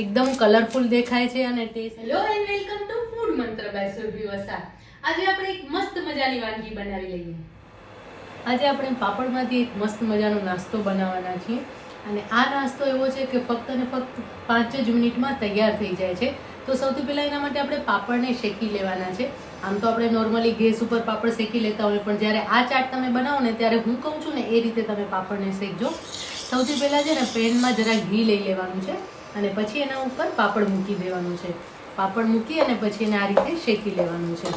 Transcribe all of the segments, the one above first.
એકદમ કલરફુલ દેખાય છે અને taste hello and welcome to food Mantra by Surbhi Vasa આજે આપણે એક મસ્ત મજાની વાનગી બનાવી લઈએ. આજે આપણે પાપડમાંથી એક મસ્ત મજાનો નાસ્તો બનાવવાના છીએ. અને આ નાસ્તો એવો છે કે ફક્ત ને ફક્ત પાંચ જ મિનિટમાં તૈયાર થઈ જાય છે. તો સૌથી પહેલાં એના માટે આપણે પાપડને શેકી લેવાના છે. આમ તો આપણે નોર્મલી ગેસ ઉપર પાપડ શેકી લેતા હોય પણ જ્યારે આ ચાટ તમે બનાવો ને ત્યારે હું કહું છું ને એ રીતે તમે પાપડને શેકજો. સૌથી પહેલાં છે ને પેનમાં જરા ઘી લઈ લેવાનું છે. અને પછી એના ઉપર પાપડ મૂકી દેવાનું છે. પાપડ મૂકી અને પછી એને આ રીતે શેકી લેવાનું છે.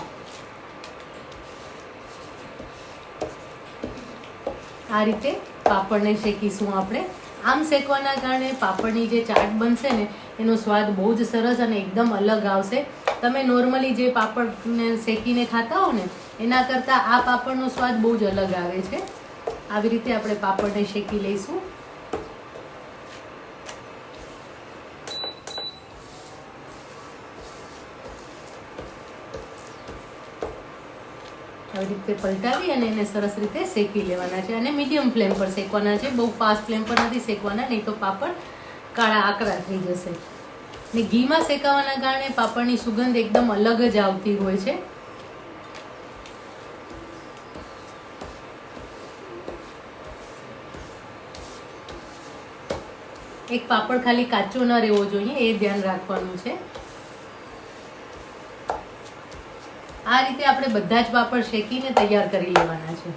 આ રીતે પાપડને શેકીશું આપણે. આમ શેકવાના કારણે પાપડની જે ચાટ બનશે ને, એનો સ્વાદ બહુ જ સરસ અને એકદમ અલગ આવશે. તમે નોર્મલી જે પાપડને શેકીને ખાતા હો ને, એના કરતાં આ પાપડનો સ્વાદ બહુ જ અલગ આવે છે. આવી રીતે આપણે પાપડને શેકી લઈશું. આવી રીતે પલટાવી અને એને સરસ રીતે શેકી લેવાના છે અને મીડિયમ ફ્લેમ પર શેકવાના છે. બહુ ફાસ્ટ ફ્લેમ પર નથી શેકવાના, નહીં તો પાપડ કાળા આકરા થઈ જશે. ને ઘીમાં શેકાવાના કારણે પાપડની સુગંધ એકદમ અલગ જ આવતી હોય છે. એક પાપડ ખાલી કાચો ન રહેવો જોઈએ, એ ધ્યાન રાખવાનું છે. આ રીતે આપણે બધા જ પાપડ શેકીને તૈયાર કરી લેવાના છે.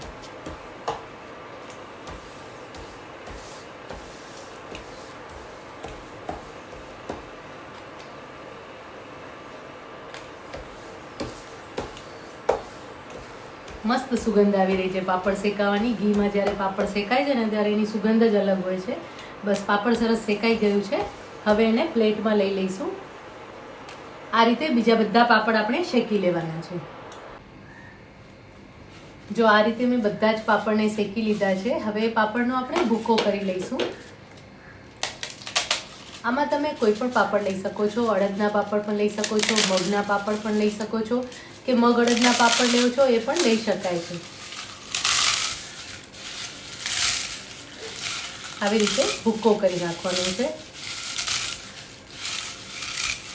મસ્ત સુગંધ આવી રહી છે પાપડ શેકાવાની. ઘીમાં જ્યારે પાપડ શેકાય છે ને ત્યારે એની સુગંધ જ અલગ હોય છે. બસ પાપડ સરસ શેકાઈ ગયું છે. હવે એને પ્લેટમાં લઈ લઈશું. આ રીતે બીજા બધા પાપડ આપણે શેકી લેવાના છે. જો આ રીતે મેં બધા જ પાપડને શેકી લીધા છે, હવે એ પાપડનો આપણે ભૂકો કરી લઈશું. આમાં તમે કોઈ પણ પાપડ લઈ શકો છો, અડદના પાપડ પણ લઈ શકો છો, મગના પાપડ પણ લઈ શકો છો, કે મગ અડદના પાપડ લેવો છો એ પણ લઈ શકાય છે. આવી રીતે ભૂકો કરી નાખવાનો છે.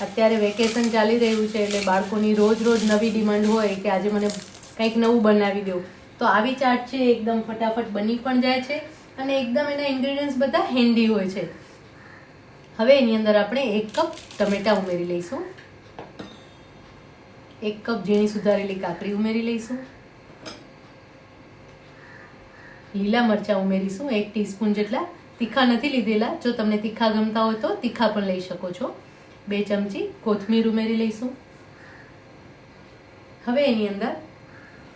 અત્યારે વેકેશન ચાલી રહ્યું છે એટલે બાળકોની રોજ રોજ નવી ડિમાન્ડ હોય કે આજે મને કંઈક નવું બનાવી દો. તો આવી ચાટ છે, એકદમ ફટાફટ બની પણ જાય છે અને એકદમ એના ઇન્ગ્રીડિયન્ટ્સ બધા હેન્ડી હોય છે. હવે એની અંદર આપણે એક કપ ટમેટા ઉમેરી લઈશું. એક કપ ઝીણી સુધારેલી કાકડી ઉમેરી લઈશું. લીલા મરચાં ઉમેરીશું, એક ટીસ્પૂન જેટલા તીખા નથી લીધેલા. જો તમને તીખા ગમતા હોય તો તીખા પણ લઈ શકો છો. બે ચમચી કોથમીર ઉમેરી લઈશું. હવે એની અંદર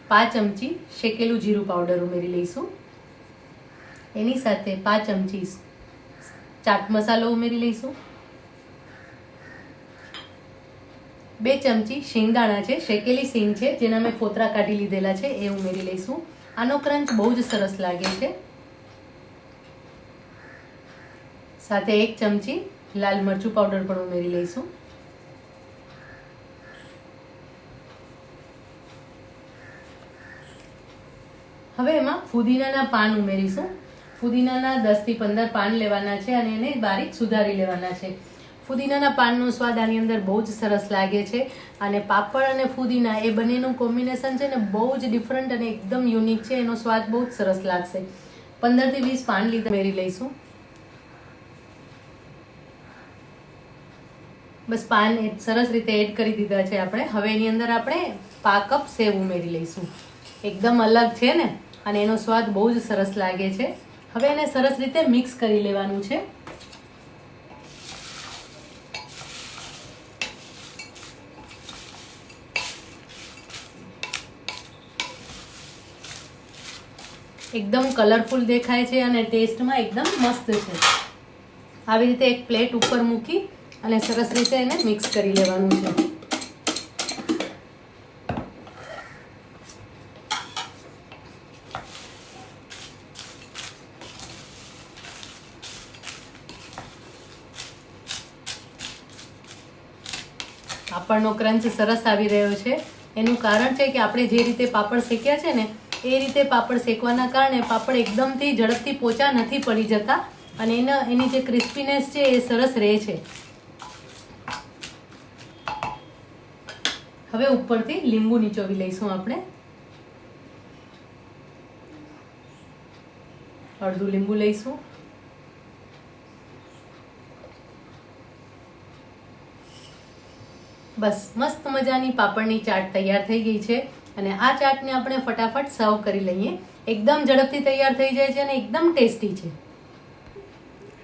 પાંચ ચમચી શેકેલું જીરું પાવડર ઉમેરી લઈશું. એની સાથે પાંચ ચમચી ચાટ મસાલો ઉમેરી લઈશું. બે ચમચી શિંગદાણા છે, શેકેલી સિંગ છે, જેના મેં ફોતરા કાઢી લીધેલા છે, એ ઉમેરી લઈશું. આનો ક્રંચ બહુ જ સરસ લાગે છે. સાથે એક ચમચી લાલ મરચું પાવડર પણ ઉમેરી લઈશું. હવે એમાં ફુદીનાના પાન ઉમેરીશું. ફુદીનાના દસથી પંદર પાન લેવાના છે અને એને બારીક સુધારી લેવાના છે. ફુદીનાના પાનનો સ્વાદ આની અંદર બહુ જ સરસ લાગે છે અને પાપડ અને ફુદીના એ બંનેનું કોમ્બિનેશન છે ને બહુ જ ડિફરન્ટ અને એકદમ યુનિક છે. એનો સ્વાદ બહુ જ સરસ લાગશે. પંદરથી વીસ પાન લીધા ઉમેરી લઈશું. બસ પાન સરસ રીતે એડ કરી દીધા છે આપણે. હવે એની અંદર આપણે પા કપ સેવ ઉમેરી લઈશું. એકદમ અલગ છે ને? અને એનો સ્વાદ બહુ જ સરસ લાગે છે. હવે એને સરસ રીતે મિક્સ કરી લેવાનું છે. એકદમ કલરફુલ દેખાય છે અને ટેસ્ટમાં એકદમ મસ્ત છે. આવી રીતે એક પ્લેટ ઉપર મૂકી અને સરસ રીતે એને મિક્સ કરી લેવાનું છે. પાપડનો ક્રંચ સરસ આવી રહ્યો છે. એનું કારણ છે કે આપણે જે રીતે પાપડ શેક્યા છે ને, એ રીતે પાપડ શેકવાના કારણે પાપડ એકદમથી ઝડપથી પોચા નથી પડી જતા અને એના એની જે ક્રિસ્પીનેસ છે એ સરસ રહે છે. હવે ઉપરથી લીંબુ નીચોવી લઈશું આપણે. અડધું લીંબુ લઈશું. બસ, મસ્ત મજાની પાપડની ચાટ તૈયાર થઈ ગઈ છે અને આ ચાટને આપણે ફટાફટ સર્વ કરી લઈએ. એકદમ ઝડપથી તૈયાર થઈ જાય છે અને એકદમ ટેસ્ટી છે.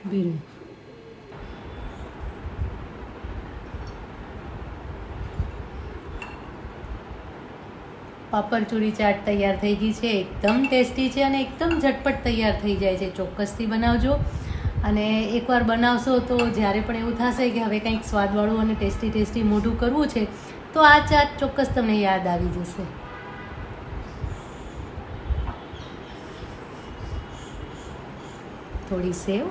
બીરું પાપડ ચૂરી ચાટ તૈયાર થઈ ગઈ છે, એકદમ ટેસ્ટી છે અને એકદમ ઝટપટ તૈયાર થઈ જાય છે. ચોક્કસથી બનાવજો. અને એકવાર બનાવશો તો જ્યારે પણ એવું થશે કે હવે કંઈક સ્વાદવાળું અને ટેસ્ટી ટેસ્ટી મોઢું કરવું છે, તો આ ચાટ ચોક્કસ તમને યાદ આવી જશે. થોડી સેવ.